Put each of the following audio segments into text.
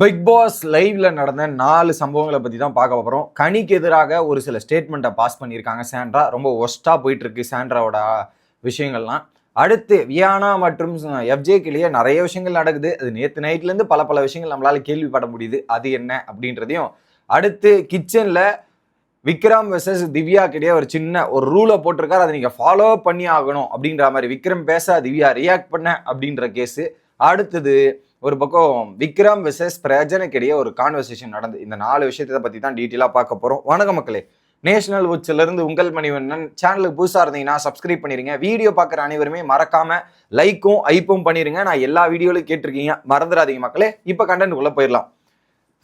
Big pass லைவ்ல நடந்த நாலு சம்பவங்களை பத்தி தான் பார்க்க போறோம். கனிக்கு எதிராக ஒரு சில ஸ்டேட்மெண்ட்டை பாஸ் பண்ணியிருக்காங்க சாண்ட்ரா. ரொம்ப ஒஸ்டா போயிட்டு இருக்கு சாண்ட்ராவோட விஷயங்கள்லாம். அடுத்து வியானா மற்றும் எஃப்ஜேக்கிலேயே நிறைய விஷயங்கள் நடக்குது. அது நேற்று நைட்லேருந்து பல பல விஷயங்கள் நம்மளால கேள்விப்பட முடியுது. அது என்ன அப்படின்றதையும். அடுத்து கிச்சன்ல விக்ரம் வெர்சஸ் திவ்யா கிட்டே ஒரு சின்ன ஒரு ரூலை போட்டிருக்காரு. அதை நீங்கள் ஃபாலோ பண்ணி ஆகணும் அப்படின்ற மாதிரி. விக்ரம் பேச திவ்யா ரியாக்ட் பண்ண அப்படின்ற கேஸு அடுத்தது ஒரு பக்கம் விக்ரம் விசஸ் பிரஜனுக்கிடையே ஒரு கான்வர்சேஷன் நடந்து இந்த நாலு விஷயத்தை பற்றி தான் டீட்டெயிலாக பார்க்க போகிறோம் வணக்கம் மக்களே. நேஷனல் இருந்து உங்கள் மணிவண்ணன். சேனலுக்கு புதுசாக இருந்தீங்கன்னா சப்ஸ்கிரைப் பண்ணிடுங்க வீடியோ பார்க்குற அனைவருமே மறக்காம லைக்கும் ஐப்பும் பண்ணிடுங்க நான் எல்லா வீடியோலையும் கேட்டிருக்கீங்க. மறந்துடாதீங்க மக்களே. இப்போ கண்டென்ட் உள்ள போயிடலாம்.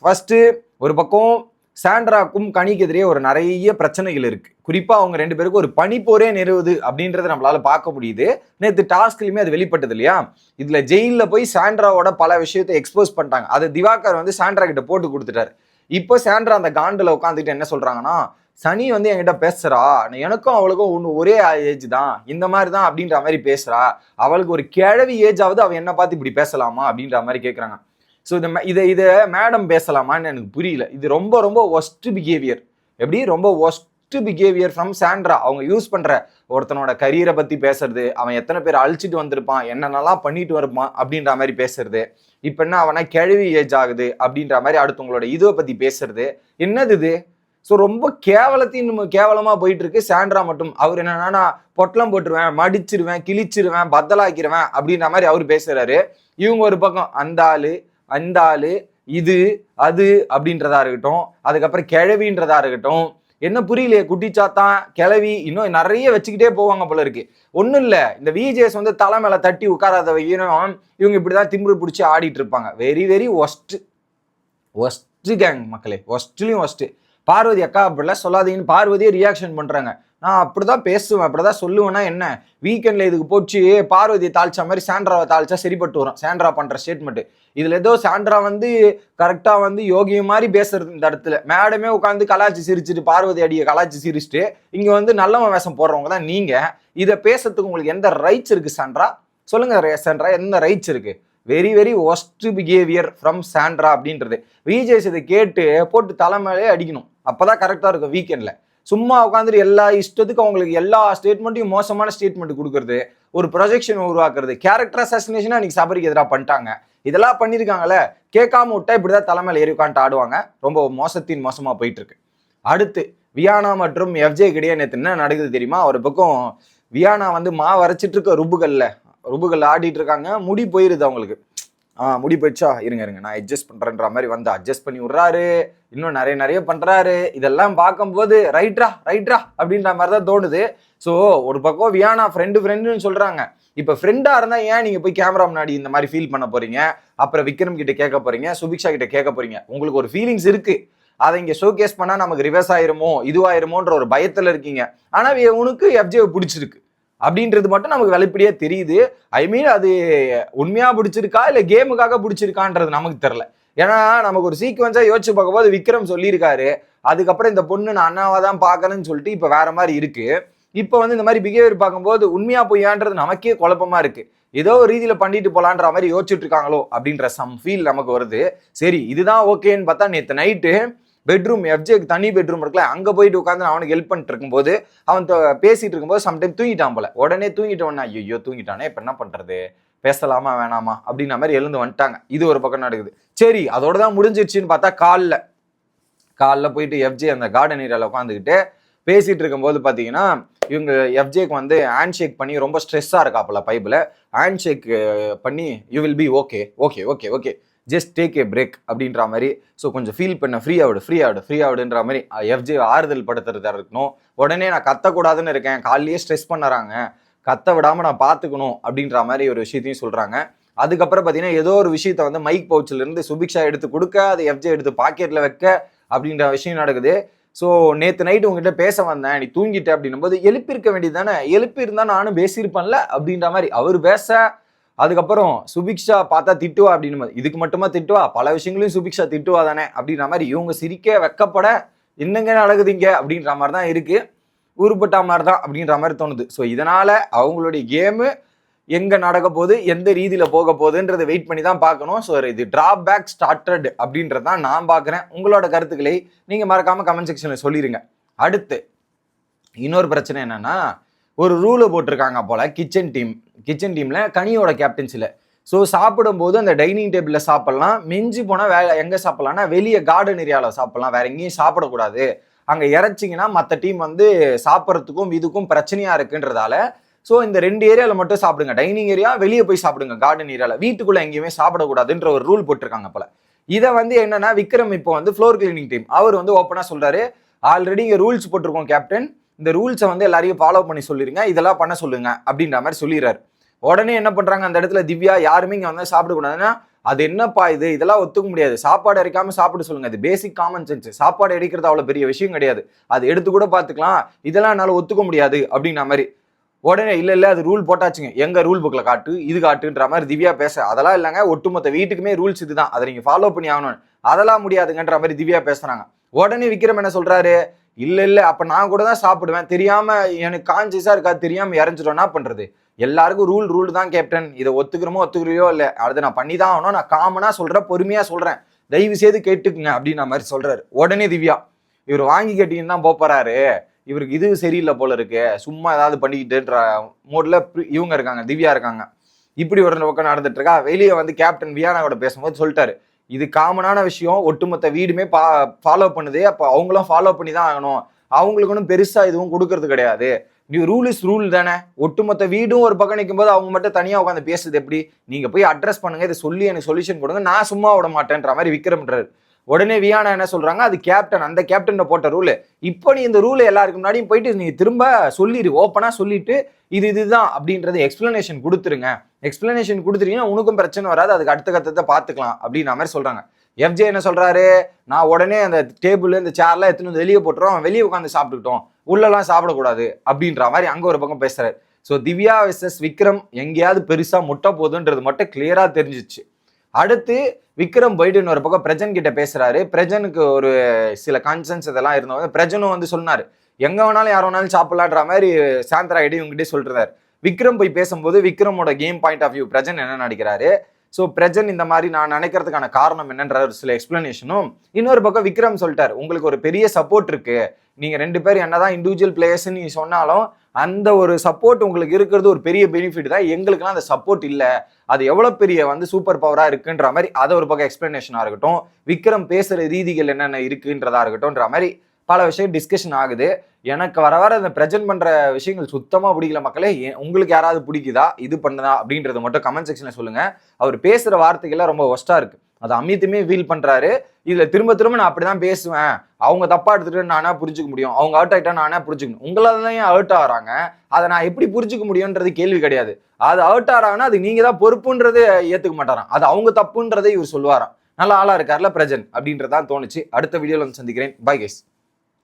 ஃபஸ்ட்டு ஒரு பக்கம் சாண்ட்ராக்கும் கனிக்கு எதிரே ஒரு நிறைய பிரச்சனைகள் இருக்கு. குறிப்பா அவங்க ரெண்டு பேருக்கும் ஒரு பனிப்போரே நிறுவுது அப்படின்றத நம்மளால பார்க்க முடியுது. நேற்று டாஸ்க்லயுமே அது வெளிப்பட்டது இல்லையா? இதுல ஜெயில போய் சாண்ட்ராவோட பல விஷயத்தை எக்ஸ்போஸ் பண்ணிட்டாங்க. அதை திவாகர் வந்து சாண்ட்ரா கிட்ட போட்டு கொடுத்துட்டாரு. இப்போ சாண்ட்ரா அந்த காண்டில் உட்காந்துட்டு என்ன சொல்றாங்கன்னா சனி வந்து என்கிட்ட பேசுறா. எனக்கும் அவளுக்கும் ஒன்று ஒரே ஏஜ் தான். இந்த மாதிரி தான் அப்படின்ற மாதிரி பேசுறா. அவளுக்கு ஒரு கிழவி ஏஜ் ஆகுது அவ என்ன பார்த்து இப்படி பேசலாமா அப்படின்ற மாதிரி கேட்குறாங்க ஸோ இந்த இதை இதை மேடம் பேசலாமான்னு எனக்கு புரியல. இது ரொம்ப ரொம்ப ஒஸ்ட் பிஹேவியர் எப்படி? ரொம்ப ஒஸ்ட் பிஹேவியர் ஃப்ரம் சாண்ட்ரா அவங்க யூஸ் பண்ணுற ஒருத்தனோட கரியரை பற்றி பேசுறது அவன் எத்தனை பேர் அழிச்சிட்டு வந்திருப்பான் என்னென்னலாம் பண்ணிட்டு வருப்பான் அப்படின்ற மாதிரி பேசுறது. இப்போ என்ன அவனா கிழவி ஏஜ் ஆகுது அப்படின்ற மாதிரி அடுத்தவங்களோட இதை பற்றி பேசுறது. என்னது இது? ஸோ ரொம்ப கேவலத்தின் கேவலமாக போயிட்டு இருக்கு சாண்ட்ரா மட்டும். அவர் என்னன்னா பொட்டலம் போட்டுருவேன் மடிச்சிருவேன் கிழிச்சிருவேன் பத்தலாக்கிடுவேன் அப்படின்ற மாதிரி அவர் பேசுறாரு. இவங்க ஒரு பக்கம் அந்த ஆளு அந்த ஆளு இது அது அப்படின்றதா இருக்கட்டும். அதுக்கப்புறம் கிழவின்றதா இருக்கட்டும். என்ன புரியலையே குட்டிச்சாத்தான் கிளவி இன்னும் நிறைய வச்சுக்கிட்டே போவாங்க போல இருக்கு. ஒன்றும் இல்லை இந்த விஜேஎஸ் வந்து தலை மேலே தட்டி உட்காராத வைக்கணும் இவங்க இப்படிதான் திம்பு பிடிச்சி ஆடிட்டு இருப்பாங்க. Very very worst worst gang மக்களே. ஒஸ்ட்லையும் ஒஸ்ட் பார்வதி அக்கா அப்படிலாம் சொல்லாதீங்கன்னு பார்வதியே ரியாக்ஷன் பண்ணுறாங்க நான் அப்படி தான் பேசுவேன் அப்படி தான் சொல்லுவேன்னா என்ன? வீக்கெண்டில் இதுக்கு போச்சு பார்வதியை தாழ்ச்சா மாதிரி சாண்ட்ராவை தாளிச்சா சரிப்பட்டு வரும். சாண்ட்ரா பண்ணுற ஸ்டேட்மெண்ட் இதில் ஏதோ சாண்ட்ரா வந்து கரெக்டாக வந்து யோகிய மாதிரி பேசுறது இந்த இடத்துல. மேடமே உட்காந்து கலாச்சி சிரிச்சுட்டு பார்வதி அடியை கலாச்சி சிரிச்சுட்டு இங்கே வந்து நல்லவன் வேஷம் போடுறவங்க தான் நீங்கள் இதை பேசுறதுக்கு உங்களுக்கு எந்த ரைட்ஸ் இருக்குது சாண்ட்ரா? சொல்லுங்கள் சாண்ட்ரா எந்த ரைட்ஸ் இருக்குது very very worst behaviour from Sandra அப்படின்றது. விஜேஸ் இதை கேட்டு போட்டு தலைமையிலே அடிக்கணும். அப்போ தான் கரெக்டாக இருக்கும் வீக்கெண்டில் சும்மா உட்காந்துட்டு எல்லா இஷ்டத்துக்கும் அவங்களுக்கு எல்லா ஸ்டேட்மெண்ட்டையும் மோசமான ஸ்டேட்மெண்ட் கொடுக்குறது ஒரு ப்ரொஜெக்ஷன் உருவாக்குறது கேரக்டர் அசாசினேஷன் அன்னைக்கு சபரிக்கு எதிராக பண்ணிட்டாங்க. இதெல்லாம் பண்ணியிருக்காங்கல்ல கேட்காம விட்டா இப்படிதான் தலைமையில் ஏறி உட்காந்துட்டு ஆடுவாங்க. ரொம்ப மோசத்தின் மோசமாக போயிட்டு இருக்கு அடுத்து வியானா மற்றும் எஃப்ஜே கிடையே நேற்று என்ன நடக்குது தெரியுமா? ஒரு பக்கம் வியானா வந்து மா வரைச்சிட்டு இருக்க ருபுகள்ல ருபுகள் ஆடிட்டு இருக்காங்க. முடி போயிருது அவங்களுக்கு. முடி போயிடுச்சா? இருங்க இருங்க. நான் அட்ஜஸ்ட் பண்றேன்ற மாதிரி வந்து அட்ஜஸ்ட் பண்ணி விட்றாரு. இன்னும் நிறைய நிறைய பண்ணுறாரு இதெல்லாம் பார்க்கும்போது ரைட்ரா ரைட்ரா அப்படின்ற மாதிரி தான் தோணுது. ஸோ ஒரு பக்கம் வியானா ஃப்ரெண்டு ஃப்ரெண்டுன்னு சொல்கிறாங்க இப்போ ஃப்ரெண்டாக இருந்தால் ஏன் நீங்கள் போய் கேமரா முன்னாடி இந்த மாதிரி ஃபீல் பண்ண போகிறீங்க அப்புறம் விக்ரம் கிட்ட கேட்க போகிறீங்க சுபிக்ஷா கிட்ட கேட்க போகிறீங்க உங்களுக்கு ஒரு ஃபீலிங்ஸ் இருக்குது அதை இங்கே ஷோகேஸ் பண்ணால் நமக்கு ரிவர்ஸ் ஆயிருமோ இதுவாயிருமோன்ற ஒரு பயத்தில் இருக்கீங்க. ஆனால் உனக்கு எஃப்ஜே பிடிச்சிருக்கு. அப்படின்றது மட்டும் நமக்கு வெளிப்படையா தெரியுது. ஐ மீன் அது உண்மையா பிடிச்சிருக்கா இல்ல கேமுக்காக பிடிச்சிருக்கான்றது நமக்கு தெரியல. ஏன்னா நமக்கு ஒரு சீக்வன்ஸா யோசிச்சு பார்க்கும்போது விக்ரம் சொல்லியிருக்காரு. அதுக்கப்புறம் இந்த பொண்ணு நான் அண்ணாவா தான் பாக்கணும்னு சொல்லிட்டு இப்ப வேற மாதிரி இருக்கு. இப்போ வந்து இந்த மாதிரி பிஹேவியர் பார்க்கும்போது உண்மையா பொய்யான்றது நமக்கே குழப்பமா இருக்கு. ஏதோ ஒரு ரீதியில பண்ணிட்டு போலான்ற மாதிரி யோசிச்சுட்டு இருக்காங்களோ அப்படின்ற சம் ஃபீல் நமக்கு வருது. சரி இதுதான் ஓகேன்னு பார்த்தா நேற்று நைட்டு பெட்ரூம் எஃப்ஜேக்கு தனி பெட்ரூம் இருக்குல்ல அங்கே போயிட்டு உட்காந்து அவனுக்கு ஹெல்ப் பண்ணிட்டு இருக்கும்போது அவன் பேசிட்டு இருக்கும்போது சம்டைம் தூங்கிட்டான் போல. உடனே தூங்கிட்டவனா ஐயோ தூங்கிட்டானே இப்போ என்ன பண்ணுறது பேசலாமா வேணாமா? அப்படின்ற மாதிரி எழுந்து வந்துட்டாங்க. இது ஒரு பக்கம் நடக்குது. சரி அதோட தான் முடிஞ்சிருச்சுன்னு பார்த்தா காலில். காலைல போயிட்டு எஃப்ஜே அந்த கார்டன் ஏரியாவில் உட்காந்துக்கிட்டு பேசிட்டு இருக்கும்போது பார்த்தீங்கன்னா இவங்க எஃப்ஜேக்கு வந்து ஹேண்ட் ஷேக் பண்ணி ரொம்ப ஸ்ட்ரெஸ்ஸாக இருக்காப்புல பைப்பில் ஹேண்ட் ஷேக் பண்ணி you will be okay okay okay okay just take a break அப்படின்ற மாதிரி. ஸோ கொஞ்சம் ஃபீல் பண்ண ஃப்ரீ ஆகிடு ஃப்ரீ ஆகிடு ஃப்ரீ ஆகிடுன்ற மாதிரி. எஃப்ஜே ஆறுதல் படுத்துறதா இருக்கணும். உடனே நான் கத்தக்கூடாதுன்னு இருக்கேன். காலையிலேயே ஸ்ட்ரெஸ் பண்ணுறாங்க. கத்த விடாமல் நான் பார்த்துக்கணும் அப்படின்ற மாதிரி ஒரு விஷயத்தையும் சொல்கிறாங்க அதுக்கப்புறம் பார்த்தீங்கன்னா ஏதோ ஒரு விஷயத்த வந்து மைக் பவுச்சில் இருந்து சுபிக்ஷா எடுத்து கொடுக்க அதை எஃப்ஜே எடுத்து பாக்கெட்டில் வைக்க அப்படின்ற விஷயம் நடக்குது. ஸோ நேற்று நைட்டு உங்ககிட்ட பேச வந்தேன். நீ தூங்கிட்ட அப்படின்னும் போது எழுப்பியிருக்க வேண்டியது தானே? எழுப்பியிருந்தா நானும் பேசியிருப்பேன்ல அப்படின்ற மாதிரி. அவர் பேச அதுக்கப்புறம் சுபிக்ஷா பார்த்தா திட்டுவா அப்படின்னு இதுக்கு மட்டுமா திட்டுவா? பல விஷயங்களையும் சுபிக்ஷா திட்டுவா தானே? அப்படின்ற மாதிரி இவங்க சிரிக்க வெக்கப்பட என்னங்க நடக்குதுங்க? அப்படின்ற மாதிரி தான் இருக்குது உருப்பட்டா மாதிரி தான் அப்படின்ற மாதிரி தோணுது. ஸோ இதனால் அவங்களுடைய கேமு எங்கே நடக்க போகுது? எந்த ரீதியில் போக போகுதுன்றதை வெயிட் பண்ணி தான் பார்க்கணும். ஸோ இது டிராபேக் ஸ்டார்டட் அப்படின்றது தான் நான் பார்க்குறேன். உங்களோட கருத்துக்களை நீங்கள் மறக்காமல் கமெண்ட் செக்ஷனில் சொல்லிடுங்க அடுத்து இன்னொரு பிரச்சனை என்னென்னா ஒரு ரூலை போட்டிருக்காங்க போல் கிச்சன் டீம் கிச்சன் டீமில் கனியோட கேப்டன்சியில் ஸோ சாப்பிடும்போது அந்த டைனிங் டேபிளில் சாப்பிட்லாம். மிஞ்சி போனால் வே எங்கே சாப்பிட்லாம்னா வெளியே கார்டன் ஏரியாவில் சாப்பிட்லாம். வேற எங்கேயும் சாப்பிடக்கூடாது. அங்கே இறச்சிங்கன்னா மற்ற டீம் வந்து சாப்பிட்றதுக்கும் இதுக்கும் பிரச்சனையாக இருக்குன்றதால ஸோ இந்த ரெண்டு ஏரியாவில் மட்டும் சாப்பிடுங்க. டைனிங் ஏரியா வெளியே போய் சாப்பிடுங்க கார்டன் ஏரியாவில் வீட்டுக்குள்ளே எங்கேயுமே சாப்பிடக்கூடாதுன்ற ஒரு ரூல் போட்டிருக்காங்க போல. இதை வந்து என்னன்னா விக்ரம் இப்போ வந்து ஃப்ளோர் கிளீனிங் டீம் அவர் வந்து ஓப்பனாக சொல்கிறாரு ஆல்ரெடி இங்கே ரூல்ஸ் போட்டிருக்கோம் கேப்டன் இந்த ரூல்ஸை வந்து எல்லாரையும் ஃபாலோ பண்ணி சொல்லிருங்க இதெல்லாம் பண்ண சொல்லுங்க அப்படின்ற மாதிரி சொல்லிடுறாரு. உடனே என்ன பண்றாங்க? அந்த இடத்துல திவ்யா யாருமே இங்கே வந்து சாப்பிடக்கூடாதுன்னா அது என்னப்பா இது? இதெல்லாம் ஒத்துக்க முடியாது. சாப்பாடு அடிக்காமல் சாப்பிட சொல்லுங்க. அது பேசிக் காமன் சென்ஸ் சாப்பாடு அடிக்கிறது அவ்வளோ பெரிய விஷயம் கிடையாது. அது எடுத்து கூட பார்த்துக்கலாம். இதெல்லாம் என்னால் ஒத்துக்க முடியாது அப்படின்ற மாதிரி. உடனே இல்லை இல்லை அது ரூல் போட்டாச்சுங்க. எங்கள் ரூல் புக்கில் காட்டு இது காட்டுன்ற மாதிரி திவ்யா பேச. அதெல்லாம் இல்லைங்க. ஒட்டுமொத்த வீட்டுக்குமே ரூல்ஸ் இதுதான். அதை நீங்கள் ஃபாலோ பண்ணி ஆகணும். அதெல்லாம் முடியாதுங்கன்ற மாதிரி திவ்யா பேசுகிறாங்க உடனே விக்ரம் என்ன சொல்கிறாரு இல்லை இல்லை அப்போ நான் கூட தான் சாப்பிடுவேன். தெரியாமல் எனக்கு கான்சியஸாக இருக்காது தெரியாமல் இறஞ்சிட்டோம் என்ன எல்லாருக்கும் ரூல் ரூல் தான் கேப்டன் இதை ஒத்துக்கிறோமோ ஒத்துக்கிறையோ இல்லை அதை நான் பண்ணி தான் ஆகணும். நான் காமனாக சொல்கிறேன் பொறுமையாக சொல்கிறேன் தயவு செய்து கேட்டுக்குங்க அப்படின்ன மாதிரி சொல்கிறாரு உடனே திவ்யா இவர் வாங்கி கேட்டிங்கன்னு தான் போகிறாரு இவருக்கு இது சரியில்லை போல இருக்கு. சும்மா ஏதாவது பண்ணிக்கிட்டுன்ற மோடில் இவங்க இருக்காங்க திவ்யா இருக்காங்க. இப்படி ஒரு பக்கம் நடந்துட்டு இருக்கா. வெளியே வந்து கேப்டன் வியானாவோட பேசும்போது சொல்லிட்டாரு. இது காமனான விஷயம். ஒட்டுமொத்த வீடுமே பா ஃபாலோ பண்ணுது. அப்போ அவங்களும் ஃபாலோ பண்ணி தான் ஆகணும். அவங்களுக்கு ஒன்றும் பெருசா எதுவும் கொடுக்கறது கிடையாது. நீ ரூல் இஸ் ரூல் தானே. ஒட்டுமொத்த வீடும் ஒரு பக்கம் நிற்கும் போது அவங்க மட்டும் தனியாக உட்காந்து பேசுது எப்படி? நீங்கள் போய் அட்ரஸ் பண்ணுங்க. இதை சொல்லி எனக்கு சொல்யூஷன் கொடுங்க. நான் சும்மா விட மாட்டேன்ற மாதிரி விக்ரம்ன்றாரு. உடனே வியானா என்ன சொல்றாங்க? அது கேப்டன் அந்த கேப்டன் போட்ட ரூலு இப்போ நீ இந்த ரூல் எல்லாருக்கு முன்னாடியும் போயிட்டு நீ திரும்ப சொல்லிடு ஓப்பனா சொல்லிட்டு இது இதுதான் அப்படின்றது எக்ஸ்பிளனேஷன் கொடுத்துருங்க. எக்ஸ்பிளனேஷன் கொடுத்துருக்கீங்கன்னா உனக்கும் பிரச்சனை வராது. அதுக்கு அடுத்த கட்டத்தை பார்த்துக்கலாம் அப்படின்ற மாதிரி சொல்றாங்க. எஃப்ஜே என்ன சொல்றாரு? நான் உடனே அந்த டேபிள் இந்த சேர்லாம் எடுத்துன்னு வந்து வெளியே போட்டுருவோம் வெளியே உட்காந்து சாப்பிட்டுக்கிட்டோம். உள்ளெல்லாம் சாப்பிடக்கூடாது அப்படின்ற மாதிரி அங்க ஒரு பக்கம் பேசுறாரு. ஸோ திவ்யா விசஸ் விக்ரம் எங்கேயாவது பெருசா முட்டை போகுதுன்றது மட்டும் கிளியரா தெரிஞ்சிச்சு. அடுத்து விக்ரம் போயிட்டு ஒரு பக்கம் பிரஜன் கிட்ட பேசுறாரு. பிரஜனுக்கு ஒரு சில கான்சன்ஸ் இதெல்லாம் இருந்தவங்க பிரஜனும் வந்து சொன்னாரு. எங்க வேணாலும் யார் வேணாலும் சாப்பிடலான்ற மாதிரி சாந்தரா ஐடி இவங்ககிட்ட சொல்றாரு. விக்ரம் போய் பேசும்போது விக்ரமோட game point of view Prajin என்ன நினைக்கிறாரு ஸோ பிரஜன் இந்த மாதிரி நான் நினைக்கிறதுக்கான காரணம் என்னன்ற ஒரு சில எக்ஸ்பிளனேஷனும் இன்னொரு பக்கம் விக்ரம் சொல்லிட்டார். உங்களுக்கு ஒரு பெரிய சப்போர்ட் இருக்கு. நீங்க ரெண்டு பேரும் என்னதான் இண்டிவிஜுவல் பிளேயர்ஸ் நீ சொன்னாலும் அந்த ஒரு சப்போர்ட் உங்களுக்கு இருக்கிறது ஒரு பெரிய பெனிஃபிட் தான். எங்களுக்குலாம் அந்த சப்போர்ட் இல்லை. அது எவ்வளோ பெரிய வந்து சூப்பர் பவராக இருக்குன்ற மாதிரி அதை ஒரு பக்கம் எக்ஸ்ப்ளனேஷனாக இருக்கட்டும். விக்ரம் பேசுகிற ரீதிகள் என்னென்ன இருக்குன்றதா இருக்கட்டும்ன்ற மாதிரி பல விஷயம் டிஸ்கஷன் ஆகுது. எனக்கு வர வர அந்த ப்ரெசென்ட் பண்ணுற விஷயங்கள் சுத்தமாக பிடிக்கல மக்களே. உங்களுக்கு யாராவது பிடிக்குதா? இது பண்ணுதா? அப்படின்றத மட்டும் கமெண்ட் செக்ஷனில் சொல்லுங்கள் அவர் பேசுகிற வார்த்தைகள்லாம் ரொம்ப ஒஸ்ட்டாக இருக்குது அது அமித்துமே ஃபீல் பண்றாரு. இதுல திரும்ப திரும்ப நான் அப்படிதான் பேசுவேன். அவங்க தப்பா எடுத்துட்டு நானா புரிஞ்சுக்க முடியும். அவங்க அவுட் ஆயிட்டா நானே புரிஞ்சுக்கணும். உங்களால தான் ஏன் அவுட் ஆகிறாங்க? அதை நான் எப்படி புரிஞ்சுக்க முடியும்ன்றது கேள்வி கிடையாது. அது அவுட் ஆகிறாங்கன்னா அது நீங்க தான் பொறுப்புன்றது ஏத்துக்க மாட்டாராம். அது அவங்க தப்புன்றதை இவர் சொல்லுவாராம். நல்ல ஆளா இருக்கார்ல பிரஜன் அப்படின்றதான் தோணுச்சு. அடுத்த வீடியோல வந்து சந்திக்கிறேன். Bye guys